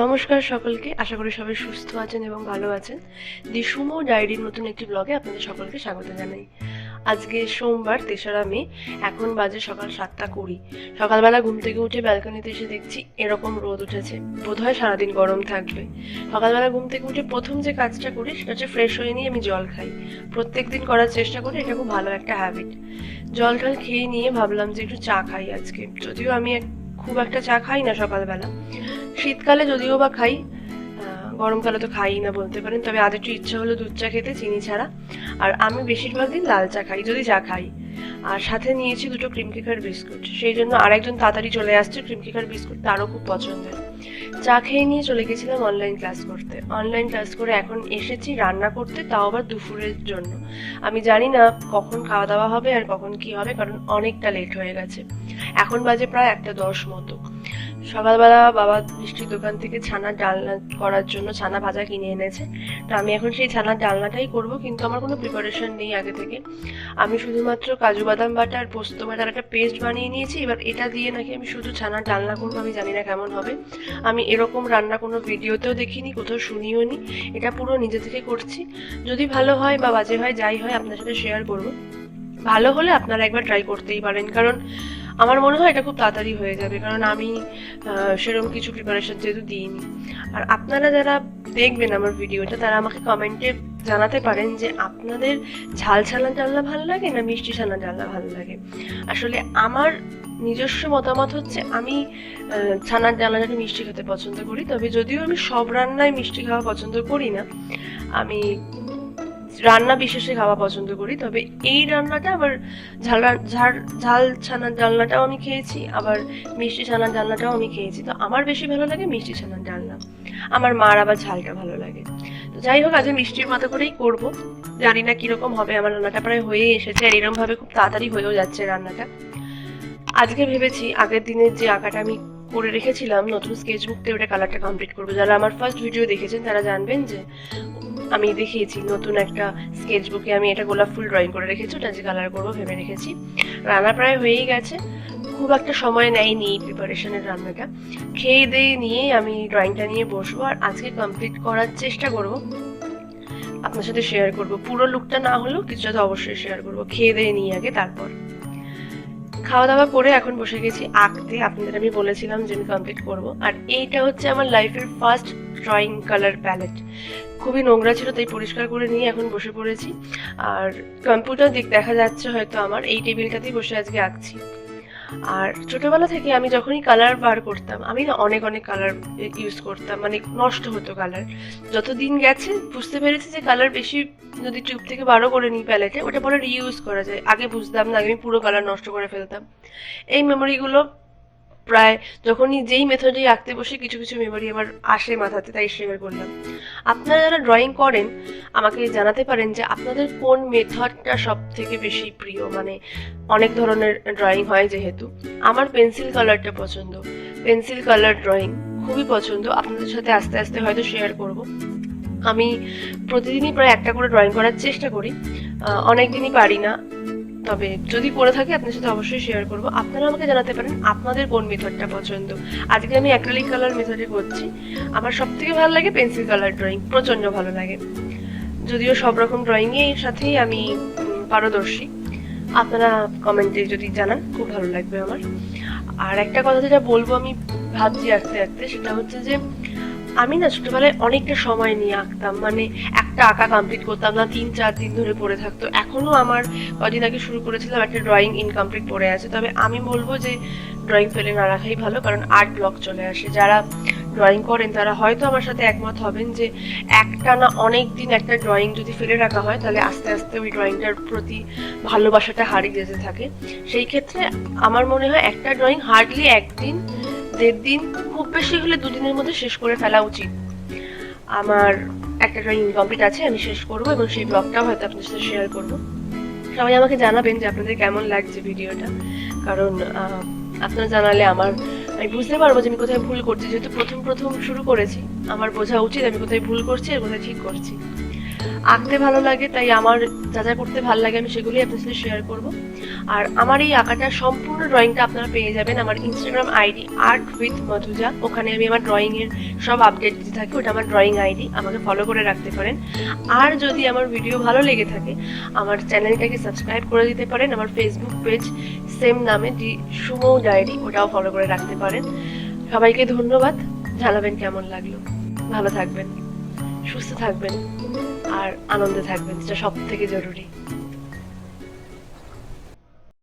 নমস্কার সকলকে। আশা করি সবাই সুস্থ আছেন এবং ভালো আছেন। দি সুমো ডায়েরির নতুন একটি ব্লগে আপনাদের সকলকে স্বাগত জানাই। আজকে সোমবার, তেসরা মে, এখন বাজে সকাল সাতটা কুড়ি। সকালবেলা ঘুম থেকে উঠে ব্যালকনিতে এসে দেখছি এরকম রোদ উঠেছে। বোধ হয় সারাদিন গরম থাকবে। সকালবেলা ঘুম থেকে উঠে প্রথম যে কাজটা করি, সেটা হচ্ছে ফ্রেশ হয়ে নিয়ে আমি জল খাই। প্রত্যেক দিন করার চেষ্টা করি, এটা খুব ভালো একটা হ্যাবিট জল টল খেয়ে নিয়ে ভাবলাম যে একটু চা খাই আজকে। যদিও আমি খুব একটা চা খাই না সকালবেলা। শীতকালে যদিও বা খাই গরমকালে তো খাই না বলতে পারেন, তবে আজ একটু ইচ্ছা হলো দুধ চা খেতে, চিনি ছাড়া। আর আমি বেশিরভাগ দিন লাল চা খাই, যদি চা খাই। আর সাথে নিয়েছি দুটো ক্রিম কেকার বিস্কুট, সেই জন্য আরেকজন তাড়াতাড়ি চলে আসছে ক্রিম কেকার বিস্কুট, তারও খুব পছন্দের। চা খেয়ে নিয়ে চলে গেছিলাম অনলাইন ক্লাস করতে। অনলাইন ক্লাস করে এখন এসেছি রান্না করতে, তাও আবার দুপুরের জন্য। আমি জানি না কখন খাওয়া দাওয়া হবে আর কখন কি হবে, কারণ অনেকটা লেট হয়ে গেছে। এখন বাজে প্রায় একটা দশ মতো। সকালবেলা বাবা মিষ্টির দোকান থেকে ছানার ডালনা করার জন্য ছানা ভাজা কিনে এনেছে। তো আমি এখন সেই ছানার ডালনাটাই করব, কিন্তু আমার কোনো প্রিপারেশন নেই আগে থেকে। আমি শুধুমাত্র কাজু বাদাম বাটা আর পোস্ত বাটার একটা পেস্ট বানিয়ে নিয়েছি। এবার এটা দিয়ে নাকি আমি শুধু ছানার ডালনা করব, আমি জানি না কেমন হবে। আমি এরকম রান্না কোনো ভিডিওতেও দেখিনি, কোথাও শুনিও নি। এটা পুরো নিজে থেকে করছি। যদি ভালো হয় বা বাজে হয়, যাই হয়, আপনার সাথে শেয়ার করব। ভালো হলে আপনারা একবার ট্রাই করতেই পারেন। কারণ আমার মনে হয় এটা খুব তাড়াতাড়ি হয়ে যাবে। কারণ আমি সেরকম কিছু প্রিপারেশন যেহেতু দিইনি। আর আপনারা যারা দেখবেন আমার ভিডিওটা তারা আমাকে কমেন্টে জানাতে পারেন যে আপনাদের ঝাল ছানা ডালনা ভালো লাগে না মিষ্টি ছানা ডালনা ভালো লাগে? আসলে আমার নিজস্ব মতামত হচ্ছে, আমি ছানার ডালনাটাকে মিষ্টি খেতে পছন্দ করি, তবে যদিও আমি সব রান্নায় মিষ্টি খাওয়া পছন্দ করি না, আমি রান্না বিশেষে খাওয়া পছন্দ করি, তবে এই রান্নাটা আবার ঝাল ঝাল ঝাল ছানার ডালনাটাও আমি খেয়েছি, আবার মিষ্টি ছানার ডালনাটাও আমি খেয়েছি। তো আমার বেশি ভালো লাগে মিষ্টি ছানার ডালনা। আমার মার আবার ঝালটা ভালো লাগে। তো যাই হোক, আজকে মিষ্টির মতো করেই করব। জানি না কীরকম হবে, আমার রান্নাটা প্রায় হয়েই এসেছে, আর এরকম ভাবে খুব তাড়াতাড়ি হয়েও যাচ্ছে রান্নাটা। আজকে ভেবেছি, আগের দিনের যে আঁকাটা আমি করে রেখেছিলাম, নতুন স্কেচ বুকতে ওটা কালারটা কমপ্লিট করব। যারা আমার ফার্স্ট ভিডিও দেখেছেন, তারা জানবেন যে আমি দেখিয়েছি, নতুন একটা স্কেচ বুকে আমি এটা গোলাপ ফুল ড্রয়িং করে রেখেছি, ওটা যে কালার করব ভেবে রেখেছি। রান্না প্রায় হয়েই গেছে, খুব একটা সময় নেয়নি প্রিপারেশনের রান্নাটা। খেয়ে দিয়ে নিয়েই আমি ড্রয়িংটা নিয়ে বসবো আর আজকে কমপ্লিট করার চেষ্টা করব। আপনার সাথে শেয়ার করব, পুরো লুকটা না হলেও কিছুটা তো অবশ্যই শেয়ার করব, খেয়ে দিয়ে নিয়ে আগে, তারপর। খাওয়া দাওয়া করে এখন বসে গেছি আঁকতে, আপনাদের আমি বলেছিলাম যে আমি কমপ্লিট করব। আর এইটা হচ্ছে আমার লাইফের ফার্স্ট ড্রয়িং কালার প্যালেট খুবই নোংরা ছিল, তাই পরিষ্কার করে নিয়ে এখন বসে পড়েছি। আর কম্পিউটার দিক দেখা যাচ্ছে হয়তো আমার, এই টেবিলটাতেই বসে আজকে আঁকছি। আর ছোটবেলা থেকে আমি যখনই কালার বার করতাম, আমি না অনেক অনেক কালার ইউজ করতাম মানে নষ্ট হতো কালার যত দিন গেছে, বুঝতে পেরেছি যে কালার বেশি যদি টিউব থেকে বারো করে নিই প্যালেটে ওটা পরে রিইউজ করা যায়। আগে বুঝতাম না, আগে আমি পুরো কালার নষ্ট করে ফেলতাম। এই মেমোরিগুলো প্রায় যখনই যেই মেথডেই আঁকতে বসে, কিছু কিছু মেমোরি আমার আসে মাথাতে, তাই শেয়ার করলাম। আপনারা যারা ড্রয়িং করেন, আমাকে জানাতে পারেন যে আপনাদের কোন মেথডটা সব থেকে বেশি প্রিয়? মানে অনেক ধরনের ড্রয়িং হয় যেহেতু। আমার পেন্সিল কালারটা পছন্দ। পেন্সিল কালার ড্রয়িং খুবই পছন্দ। আপনাদের সাথে আস্তে আস্তে হয়তো শেয়ার করব। আমি প্রতিদিনই প্রায় একটা করে ড্রয়িং করার চেষ্টা করি। অনেক দিনই পারি না। তবে যদি করে থাকে, আপনার সাথে অবশ্যই শেয়ার করব। আপনারা আমাকে জানাতে পারেন আপনাদের কোন মেথডটা পছন্দ। আজকে আমি অ্যাক্রিলিক কালার মেথডে করছি। আমার সব থেকে ভালো লাগে পেন্সিল কালার ড্রয়িং প্রচণ্ড ভালো লাগে। যদিও সব রকম ড্রয়িংয়ের সাথেই আমি পারদর্শী। আপনারা কমেন্টে যদি জানান, খুব ভালো লাগবে আমার। আর একটা কথা যেটা বলব আমি ভাবছি আঁকতে আঁকতে সেটা হচ্ছে যে আমি না ছোটবেলায় অনেকটা সময় নিয়ে আঁকতাম। মানে একটা আঁকা কমপ্লিট করতাম না, তিন, চার দিন ধরে পড়ে থাকতো। এখনও আমার কদিন আগে শুরু করেছিলাম একটা ড্রয়িং ইনকমপ্লিট পড়ে আছে। তবে আমি বলব যে ড্রয়িং ফেলে না রাখাই ভালো, কারণ আর্ট ব্লক চলে আসে। যারা ড্রয়িং করেন, তারা হয়তো আমার সাথে একমত হবেন যে একটা না অনেক দিন একটা ড্রয়িং যদি ফেলে রাখা হয়, তাহলে আস্তে আস্তে ওই ড্রয়িংটার প্রতি ভালোবাসাটা হারিয়ে যেতে থাকে। সেই ক্ষেত্রে আমার মনে হয় একটা ড্রয়িং হার্ডলি একদিন দেড় দিন খুব বেশি হলে দুদিনের মধ্যে শেষ করে ফেলা উচিত। আমার একটা ড্রয়িং ইনকমপ্লিট আছে, আমি শেষ করব এবং সেই ব্লগটাও হয়তো আপনার সাথে শেয়ার করব। সবাই আমাকে জানাবেন যে আপনাদের কেমন লাগছে ভিডিওটা কারণ আপনারা জানালে আমার, আমি বুঝতে পারব যে আমি কোথায় ভুল করছি। যেহেতু প্রথম প্রথম শুরু করেছি, আমার বোঝা উচিত আমি কোথায় ভুল করছি আর কোথায় ঠিক করছি। আঁকতে ভালো লাগে, তাই আমার যা যা করতে ভালো লাগে, আমি সেগুলোই আপনার সাথে শেয়ার করব। আর আমার এই আঁকাটা সম্পূর্ণ ড্রয়িংটা আপনারা পেয়ে যাবেন, আমার Instagram ID art with Madhuja ওখানে আমি আমার ড্রয়িংয়ের সব আপডেট দিতে থাকি, ওটা আমার ড্রয়িং আইডি আমাকে ফলো করে রাখতে পারেন। আর যদি আমার ভিডিও ভালো লেগে থাকে, আমার চ্যানেলটাকে সাবস্ক্রাইব করে দিতে পারেন, আমার ফেসবুক পেজ সেম নামে দি সুমো ডায়েরি ওটাও ফলো করে রাখতে পারেন। সবাইকে ধন্যবাদ, জানাবেন কেমন লাগল। ভালো থাকবেন, সুস্থ থাকবেন। আর আনন্দে থাকবেন যেটা সব থেকে জরুরি।